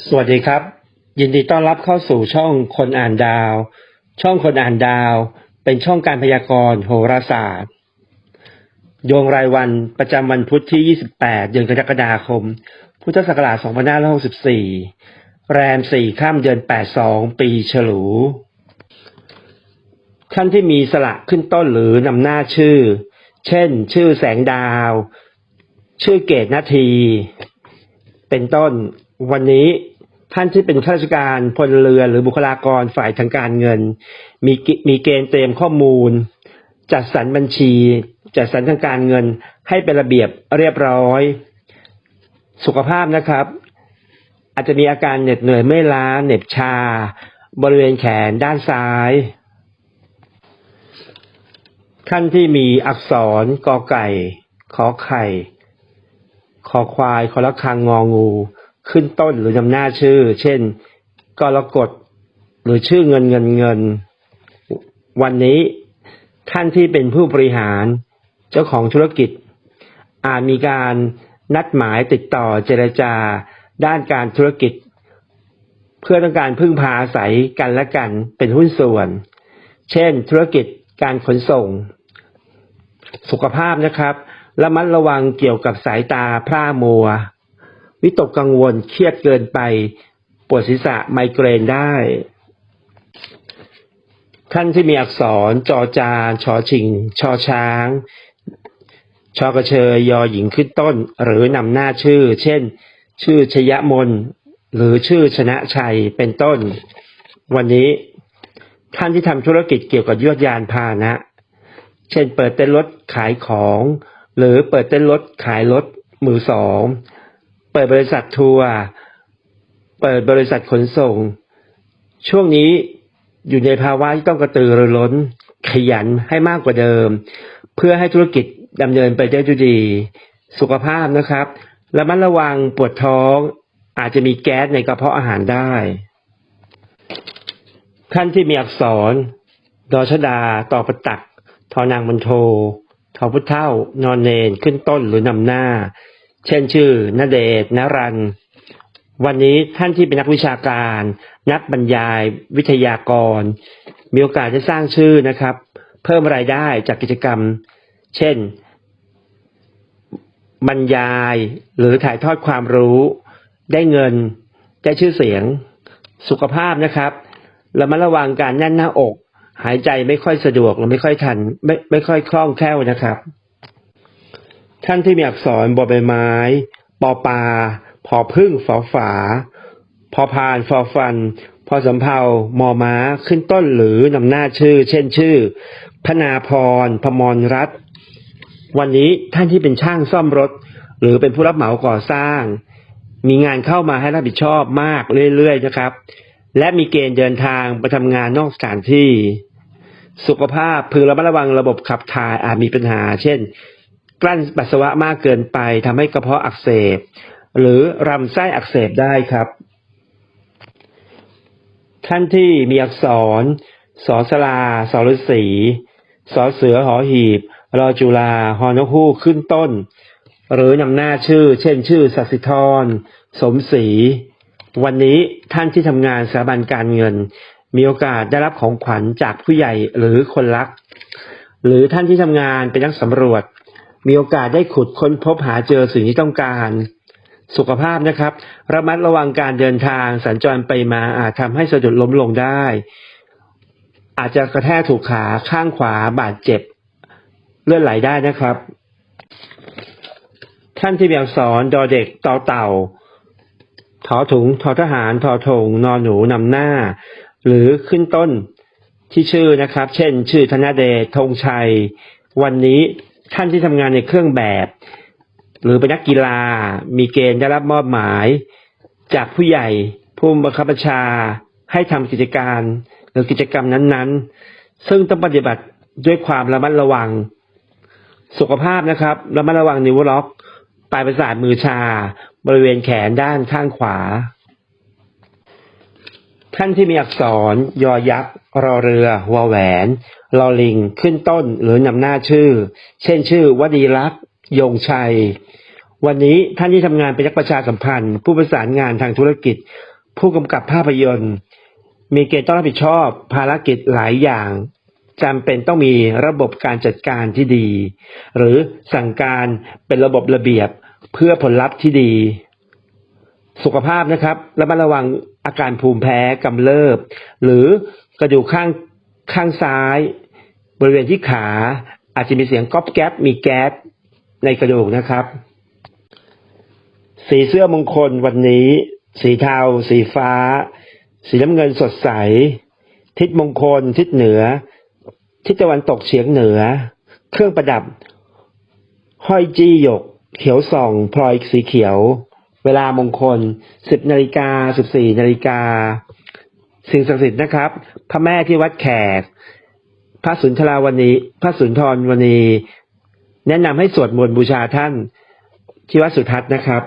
สวัสดีครับ ยินดีต้อนรับเข้าสู่ช่องคนอ่านดาว ช่องคนอ่านดาว เป็นช่องการพยากรณ์โหราศาสตร์ดวงรายวันประจำวันพุธที่ 28 เดือนกรกฎาคม พุทธศักราช2564 แรม 4 ข้ามเดือน 82 ปีฉลูท่านที่มีสระขึ้นต้นหรือนำหน้าชื่อ เช่น ชื่อแสงดาว ชื่อเกตนาที เป็นต้น วันนี้ท่านที่เป็นข้าราชการพลเรือนหรือบุคลากรฝ่ายทางการเงิน มีมีเกณฑ์เตรียมข้อมูล จัดสรรบัญชี จัดสรรทางการเงิน ให้เป็นระเบียบเรียบร้อย สุขภาพนะครับ อาจจะมีอาการเหน็ดเหนื่อยเมื่อล้าเหน็บชา บริเวณแขนด้านซ้าย ท่านที่มีอักษรกอไก่ ขอไข่คอควายคอละคังงองู ขึ้นต้นหรือนำหน้าชื่อ เช่นกรกฎหรือชื่อเงินเงินเงิน วันนี้ท่านที่เป็นผู้บริหารเจ้าของธุรกิจ อาจมีการนัดหมายติดต่อเจรจา ด้านการธุรกิจ เพื่อต้องการพึ่งพาอาศัยกันและกันเป็นหุ้นส่วน เช่น ธุรกิจการขนส่ง สุขภาพนะครับระมัดระวังเกี่ยวกับสายตาพร่ามัว วิตกกังวลเครียดเกินไป ปวดศีรษะไมเกรนได้ท่านที่มีอักษรจอจานชอชิง ชอช้าง ชอกระเชยยอหญิงขึ้นต้น หรือนำหน้าชื่อ เช่น ชื่อชยมน หรือชื่อชนะชัยเป็นต้น วันนี้ท่านที่ทำธุรกิจเกี่ยวกับยวดยานพาหนะ เช่น เปิดเต้นรถขายของ หรือเปิดเต้นรถขายรถมือสอง เปิดบริษัททัวร์เปิดบริษัทขนส่ง ช่วงนี้อยู่ในภาวะที่ต้องกระตือรือร้น ขยันให้มากกว่าเดิม เพื่อให้ธุรกิจดำเนินไปได้ด้วยดี สุขภาพนะครับระมัดระวังปวดท้อง อาจจะมีแก๊สในกระเพาะอาหารได้ท่านที่มีอักษร ดอชดา ต่อประตัก ทอนางมันโท ทอพุทธเท่านอนเนนขึ้นต้นหรือนำหน้า เช่นชื่อนเดชนรัน วันนี้ท่านที่เป็นนักวิชาการ นักบรรยาย วิทยากร มีโอกาสจะสร้างชื่อนะครับ เพิ่มรายได้จากกิจกรรม เช่น บรรยายหรือถ่ายทอดความรู้ ได้เงิน ได้ชื่อเสียง สุขภาพนะครับเระมัดระวังการแน่นหน้าอก หายใจไม่ค่อยสะดวกหรือไม่ค่อยทัน ไม่ไม่ค่อยคล่องแคล่วนะครับ ท่านที่มีอักษรบอใบไม้ ปอปา พอพึ่งฝอฝา พอพานฟอฟัน พอสำเภามอม้าขึ้นต้นหรือนำหน้าชื่อ เช่นชื่อ พนาพร พมรรัตวันนี้ท่านที่เป็นช่างซ่อมรถ หรือเป็นผู้รับเหมาก่อสร้าง มีงานเข้ามาให้รับผิดชอบมากเรื่อยๆนะครับ และมีเกณฑ์เดินทางไปทำงานนอกสถานที่ สุขภาพพึงระมัดระวังระบบขับถ่ายอาจมีปัญหา เช่น กลั้นปัสสาวะมากเกินไปทำให้กระเพาะอักเสบ หรือลำไส้อักเสบได้ครับ ท่านที่มีอักษรสอสลาสอฤษีสอเสือหอหีบรอจุลาฮอนกฮูกขึ้นต้น หรือนำหน้าชื่อ เช่น ชื่อสัสิธร สมศรีวันนี้ท่านที่ทำงานสถาบันการเงิน มีโอกาสได้รับของขวัญจากผู้ใหญ่หรือคนรัก หรือท่านที่ทำงานเป็นนักสำรวจ มีโอกาสได้ขุดค้นพบหาเจอสิ่งที่ต้องการ สุขภาพนะครับ ระมัดระวังการเดินทางสัญจรไปมาอาจทำให้สะดุดล้มลงได้ อาจจะกระแทกถูกขาข้างขวาบาดเจ็บ เลือดไหลได้นะครับ ท่านที่มีอักษรดอเด็กต่อเต่าทอถุงทอทหารทอธงนอนหนูนำหน้า หรือขึ้นต้นที่ชื่อนะครับ เช่น ชื่อธนเดชธงชัย วันนี้ ท่านที่ทำงานในเครื่องแบบ หรือเป็นนักกีฬา มีเกณฑ์ได้รับมอบหมาย จากผู้ใหญ่ผู้บังคับบัญชา ให้ทำกิจการหรือกิจกรรมนั้นๆ ซึ่งต้องปฏิบัติด้วยความระมัดระวัง สุขภาพนะครับ ระมัดระวังนิ้วล็อก ปลายประสาทมือชา บริเวณแขนด้านข้างขวา ท่านที่มีอักษร ยอยักษ์ รอเรือ วอแหวน ลอลิงขึ้นต้นหรือนำหน้าชื่อ เช่นชื่อวดีรักษ์ยงชัย วันนี้ท่านที่ทำงานเป็นนักประชาสัมพันธ์ ผู้ประสานงานทางธุรกิจ ผู้กำกับภาพยนตร์ มีเกณฑ์ต้องรับผิดชอบภารกิจหลายอย่างจำเป็นต้องมีระบบการจัดการที่ดี หรือสั่งการเป็นระบบระเบียบเพื่อผลลัพธ์ที่ดี สุขภาพนะครับระมัดระวังอาการภูมิแพ้กำเริบ หรือกระดูกข้าง ข้างซ้าย บริเวณที่ขาอาจจะมีเสียงก๊อบแก๊บมีแก๊สในกระดูกนะครับ สีเสื้อมงคลวันนี้ สีเทา สีฟ้า สีน้ำเงินสดใส ทิศมงคล ทิศเหนือ ทิศตะวันตกเฉียงเหนือ เครื่องประดับ ห้อยจี้หยก เขียวส่องพลอยสีเขียว เวลามงคล10นาฬิกา14นาฬิกา สิ่งศักดิ์สิทธิ์นะครับ พระแม่ที่วัดแขก พระสุนทราวณีพระสุนทรวณี แนะนำให้สวดมนต์บูชาท่านที่วัดสุทัศน์นะครับ